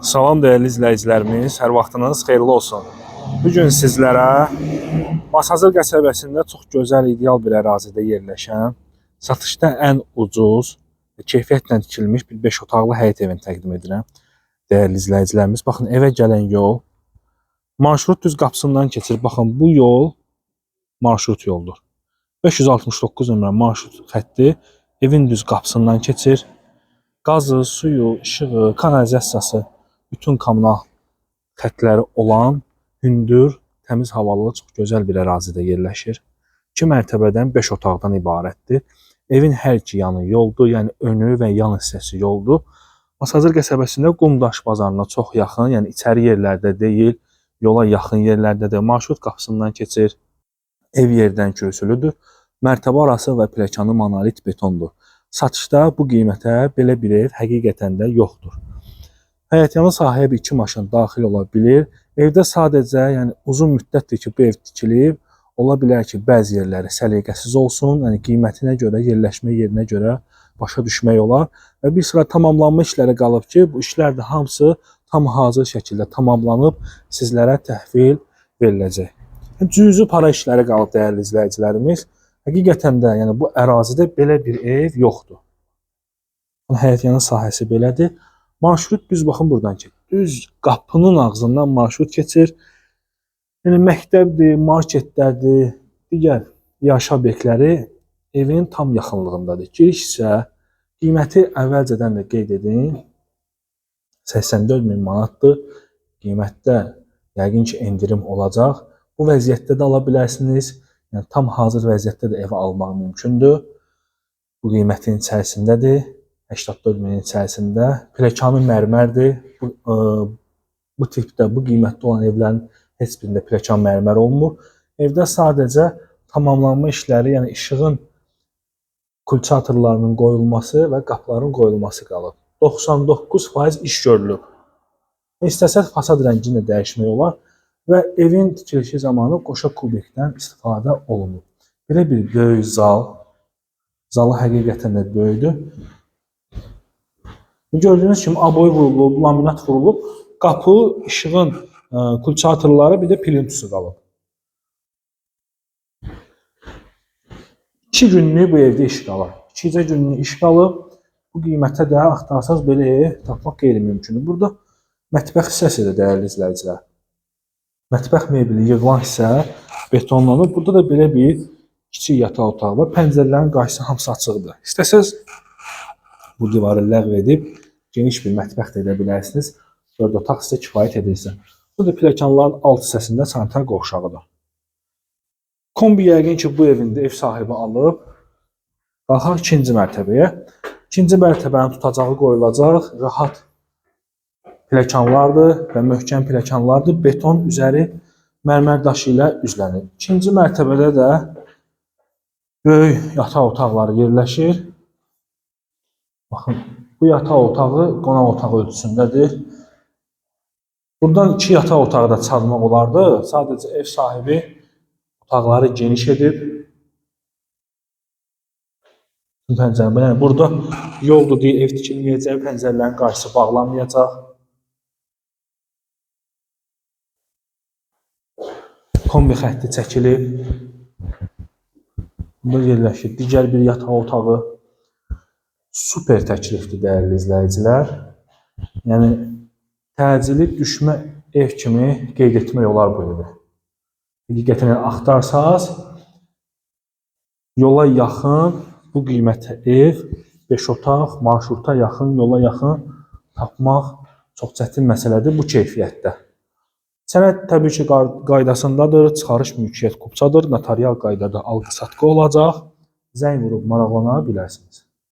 Salam dəyərli izləyicilərimiz, hər vaxtınız xeyirli olsun. Bu gün sizlərə Masazır qəsəbəsində çox gözəl, ideal bir ərazidə yerləşən, satışda ən ucuz, və keyfiyyətlə tikilmiş bir 5 otaqlı həyət evini təqdim edirəm. Dəyərli izləyicilərimiz, baxın evə gələn yol marşrut düz qapısından keçir. Baxın bu yol marşrut yoldur. 569 nömrə marşrut xətti evin düz qapısından keçir. Qazı, suyu, işığı, kanalizasiyası, bütün kommunal xətləri olan hündür, təmiz havalı, çox gözəl bir ərazidə yerləşir. 2 mərtəbədən 5 otaqdan ibarətdir. Evin hər iki yanı yoldur, yəni önü və yan hissəsi yoldur. Masazır qəsəbəsində Qumdaş bazarına çox yaxın, yəni içəri yerlərdə deyil, yola yaxın yerlərdədir. Marşrut qapısından keçir. Ev yerdən kürsülüdür. Mərtəbə arası və pləkanı monolit betondur. Satışda bu qiymətə belə bir ev həqiqətən də yoxdur. Həyətyanı sahəyə bir iki maşın daxil ola bilir. Evdə sadəcə, yəni uzun müddətdir ki, bu ev tikilib. Ola bilər ki, bəzi yerləri səliqəsiz olsun, yəni qiymətinə görə, yerləşmə yerinə görə başa düşmək olar və bir sıra tamamlanma işləri qalıb ki, bu işlər də hamısı tam hazır şəkildə tamamlanıb sizlərə təhvil veriləcək. Cüzi para işləri qalıb dəyərli izləyicilərimiz. Həqiqətən də, yəni bu ərazidə belə bir ev yoxdur. Həyətyanı sahəsi belədir. Marşrut düz baxın buradan keçir. Düz qapının ağzından marşrut keçir. Yəni məktəbdir, marketlərdir, digər yaşa obyektləri evin tam yaxınlığındadır. Giriş isə qiyməti əvvəlcədən də qeyd edim. 84 min manatdır. Qiymətdə yəqin ki, endirim olacaq. Bu vəziyyətdə də ala bilərsiniz. Yəni tam hazır vəziyyətdə də evi almaq mümkündür. Bu qiymətin içərisindədir. 84 minin içərisində. Pləkanı mərmərdir. Bu, ə, bu tipdə, bu qiymətdə olan evlərin heç birində pləkan mərmər olmur. Evdə sadəcə tamamlanma işləri, yəni işığın kulçatorlarının qoyulması və qapıların qoyulması qalıb. 99% iş görülüb. İstəsəz fasad rəngini də dəyişmək olar və evin tikilişi zamanı qoşa kubikdən istifadə olunub. Belə bir böyük zal, zalı həqiqətən də böyükdür. Gördüyünüz kimi aboy vurulub, laminat vurulub, qapı, işığın ə, kulçatorları bir də plintusu qalıb. 2 günlük bu evdə iş qalır. 2 günlük iş qalıb. Bu qiymətə də axtarsanız belə ev tapmaq qeyri-mümkündür. Burada mətbəx hissəsidir dəyərli izləyicilər. Mətbəx mebeli yığılan hissə betonlanıb. Burada da belə bir kiçik yataq otağı var. Pəncərələrin qarşısı hamısı açıqdır. İstəsəz bu divarı ləğv edib geniş bir mətbəx də edə bilərsiniz. 4 otaq sizə kifayət edirsə. Bu da pilləkənlərin alt hissəsində sanitar qovşağıdır. Kombi yəqin ki, bu evində ev sahibi alıb qalxaq ikinci mərtəbəyə. İkinci mərtəbənin tutacağı qoyulacaq. Rahat pilləkənlardır və möhkəm pilləkənlardır. Beton üzəri mərmər daşı ilə üzlənib. İkinci mərtəbədə də böyük yataq otaqları yerləşir. Baxın, bu yataq otağı qonaq otağı ölçüsündədir. Buradan iki yataq otağı da çalmaq olardı. Sadəcə ev sahibi otaqları geniş edib. Pəncərə, yəni burada yoldur deyə ev tikilməyəcək, pəncərələrin qarşısı bağlanmayacaq. Kombi xətti çəkilib. Burada yerləşir digər bir yataq otağı. Super təklifdir dəyərli izləyicilər. Yəni təcili düşmə ev kimi qeyd etmək olar bu evi. Həqiqətən axtarsaz yola yaxın bu qiymətə ev, 5 otaq, marşruta yaxın, yola yaxın tapmaq çox çətin məsələdir bu keyfiyyətdə. Sənəd təbii ki qaydasındadır, çıxarış mülkiyyət kupçadır, notarial qaydada alqı-satqı olacaq. Zəng vurub maraqlana bilərsiniz.